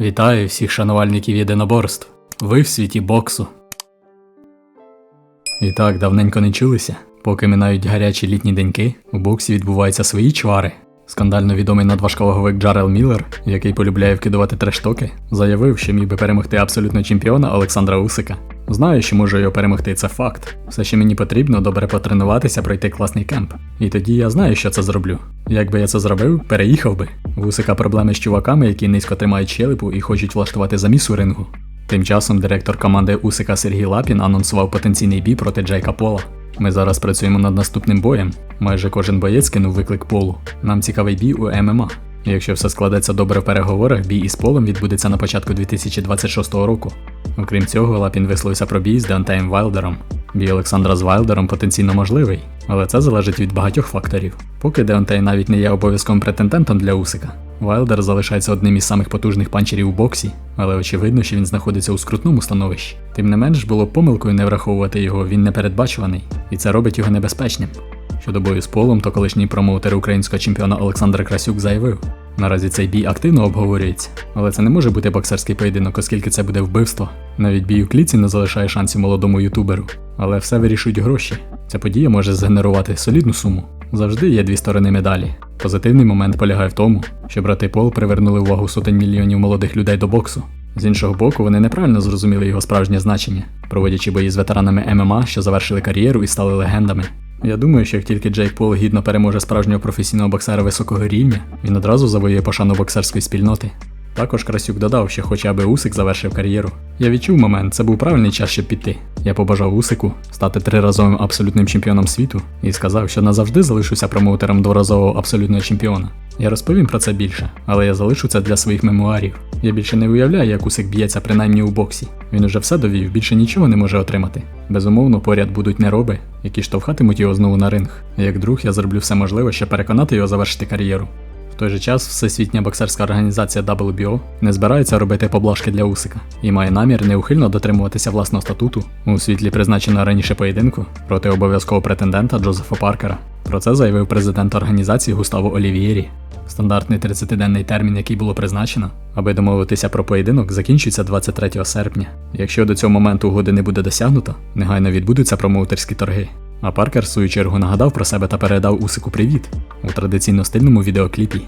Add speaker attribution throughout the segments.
Speaker 1: Вітаю всіх шанувальників єдиноборств. Ви в світі боксу. І так, давненько не чулися. Поки минають гарячі літні деньки, у боксі відбуваються свої чвари. Скандально відомий надважковаговик Джарел Міллер, який полюбляє вкидувати трештоки, заявив, що міг би перемогти абсолютно чемпіона Олександра Усика. Знаю, що можу його перемогти, це факт. Все, що мені потрібно, добре потренуватися, пройти класний кемп. І тоді я знаю, що це зроблю. Якби я це зробив, переїхав би. В Усика проблеми з чуваками, які низько тримають щелепу і хочуть влаштувати заміс у рингу. Тим часом директор команди Усика Сергій Лапін анонсував потенційний бій проти Джейка Пола. Ми зараз працюємо над наступним боєм. Майже кожен боєць кинув виклик полу. Нам цікавий бій у ММА. Якщо все складеться добре в переговорах, бій із полом відбудеться на початку 2026 року. Окрім цього, Лапін висловився про бій з Деонтеєм Вайлдером. Бій Олександра з Вайлдером потенційно можливий, але це залежить від багатьох факторів. Поки Деонтей навіть не є обов'язковим претендентом для Усика. Вайлдер залишається одним із самих потужних панчерів у боксі, але очевидно, що він знаходиться у скрутному становищі. Тим не менш, було помилкою не враховувати його, він непередбачуваний, і це робить його небезпечним. Щодо бою з полом, то колишній промоутер українського чемпіона Олександр Красюк заявив: наразі цей бій активно обговорюється, але це не може бути боксерський поєдинок, оскільки це буде вбивство. Навіть бій у кліці не залишає шансів молодому ютуберу, але все вирішують гроші. Ця подія може згенерувати солідну суму. Завжди є дві сторони медалі. Позитивний момент полягає в тому, що брати Пол привернули увагу сотень мільйонів молодих людей до боксу. З іншого боку, вони неправильно зрозуміли його справжнє значення, проводячи бої з ветеранами ММА, що завершили кар'єру і стали легендами. Я думаю, що як тільки Джейк Пол гідно переможе справжнього професійного боксера високого рівня, він одразу завоює пошану боксерської спільноти. Також Красюк додав, що хоче, аби Усик завершив кар'єру. Я відчув момент, це був правильний час, щоб піти. Я побажав Усику стати триразовим абсолютним чемпіоном світу і сказав, що назавжди залишуся промоутером дворазового абсолютного чемпіона. Я розповім про це більше, але я залишу це для своїх мемуарів. Я більше не уявляю, як Усик б'ється принаймні у боксі. Він уже все довів, більше нічого не може отримати. Безумовно, поряд будуть нероби, які штовхатимуть його знову на ринг. Як друг, я зроблю все можливе, щоб переконати його завершити кар'єру. В той же час Всесвітня боксерська організація WBO не збирається робити поблажки для Усика і має намір неухильно дотримуватися власного статуту у світлі призначеного раніше поєдинку проти обов'язкового претендента Джозефа Паркера. Про це заявив президент організації Густаво Олівієрі. Стандартний 30-денний термін, який було призначено, аби домовитися про поєдинок, закінчується 23 серпня. Якщо до цього моменту угоди не буде досягнуто, негайно відбудуться промоутерські торги. А Паркер в свою чергу нагадав про себе та передав Усику привіт у традиційно стильному відеокліпі.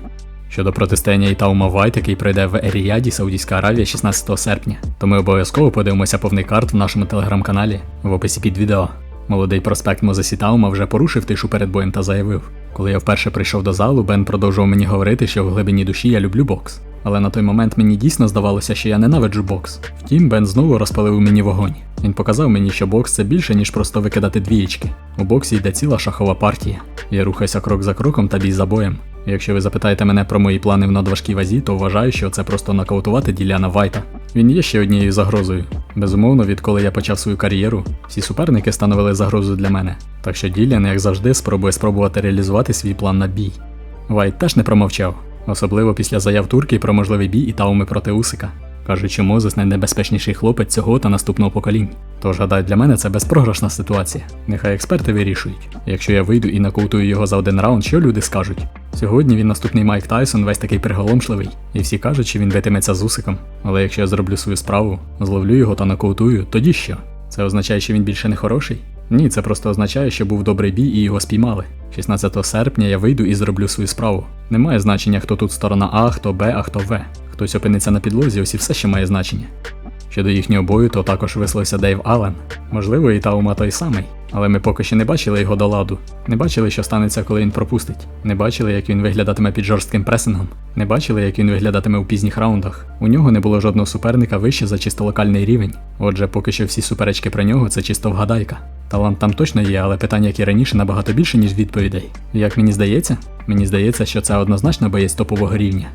Speaker 1: Щодо протистояння Ітаума Вайт, який пройде в Еріяді, Саудівська Аравія 16 серпня, то ми обов'язково подивимося повний карт в нашому телеграм-каналі в описі під відео. Молодий проспект Мозесі Таума вже порушив тишу перед боєм та заявив: коли я вперше прийшов до залу, Бен продовжував мені говорити, що в глибині душі я люблю бокс. Але на той момент мені дійсно здавалося, що я ненавиджу бокс. Втім, Бен знову розпалив мені вогонь. Він показав мені, що бокс це більше, ніж просто викидати двієчки. У боксі йде ціла шахова партія. Я рухаюся крок за кроком та бій за боєм. Якщо ви запитаєте мене про мої плани в надважкій вазі, то вважаю, що це просто нокаутувати Діляна Вайта. Він є ще однією загрозою. Безумовно, відколи я почав свою кар'єру, всі суперники становили загрозу для мене. Так що Ділян, як завжди, спробує спробувати реалізувати свій план на бій. Вайт теж не промовчав, особливо після заяв турки про можливий бій і тауми проти Усика. Кажуть, що Мозес найнебезпечніший хлопець цього та наступного поколінь. Тож гадаю, для мене це безпрограшна ситуація. Нехай експерти вирішують. Якщо я вийду і нокаутую його за один раунд, що люди скажуть? Сьогодні він наступний Майк Тайсон, весь такий приголомшливий, і всі кажуть, що він битиметься з усиком. Але якщо я зроблю свою справу, зловлю його та нокаутую, тоді що? Це означає, що він більше не хороший? Ні, це просто означає, що був добрий бій і його спіймали. 16 серпня я вийду і зроблю свою справу. Немає значення, хто тут сторона А, хто Б, а хто В. Хтось опиниться на підлозі, ось і все ще має значення. Щодо їхнього бою, то також висловився Дейв Аллен. Можливо, і Таума той самий, але ми поки що не бачили його до ладу. Не бачили, що станеться, коли він пропустить. Не бачили, як він виглядатиме під жорстким пресингом. Не бачили, як він виглядатиме у пізніх раундах. У нього не було жодного суперника вище за чисто локальний рівень. Отже, поки що всі суперечки про нього це чисто вгадайка. Талант там точно є, але питання, як і раніше, набагато більше, ніж відповідей. Як мені здається, мені здається, що це однозначно боєць топового рівня.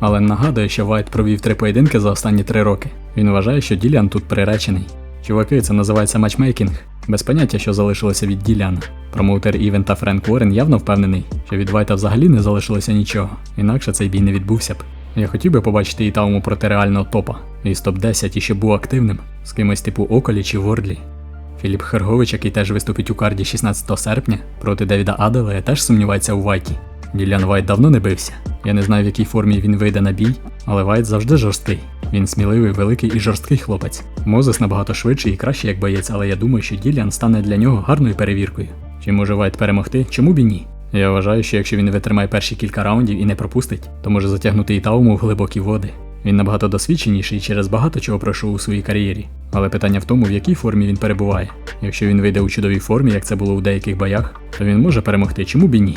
Speaker 1: Але нагадує, що Вайт провів три поєдинки за останні три роки. Він вважає, що Діліан тут приречений. Чуваки, це називається матчмейкінг. Без поняття, що залишилося від Діляна. Промоутер Івента Френк Уоррен явно впевнений, що від Вайта взагалі не залишилося нічого, інакше цей бій не відбувся б. Я хотів би побачити Ітауму проти реального топа, із топ-10 і ще був активним, з кимось типу Околі чи Вордлі. Філіп Хергович, який теж виступить у карді 16 серпня проти Девіда Аделея, теж сумнівається у Вайті. Ділян Вайт давно не бився. Я не знаю, в якій формі він вийде на бій, але Вайт завжди жорсткий. Він сміливий, великий і жорсткий хлопець. Мозес набагато швидший і кращий як боєць, але я думаю, що Ділян стане для нього гарною перевіркою. Чи може Вайт перемогти? Чому б і ні? Я вважаю, що якщо він витримає перші кілька раундів і не пропустить, то може затягнути і Тауму в глибокі води. Він набагато досвідченіший і через багато чого пройшов у своїй кар'єрі. Але питання в тому, в якій формі він перебуває. Якщо він вийде у чудовій формі, як це було у деяких боях, то він може перемогти, чому б і ні.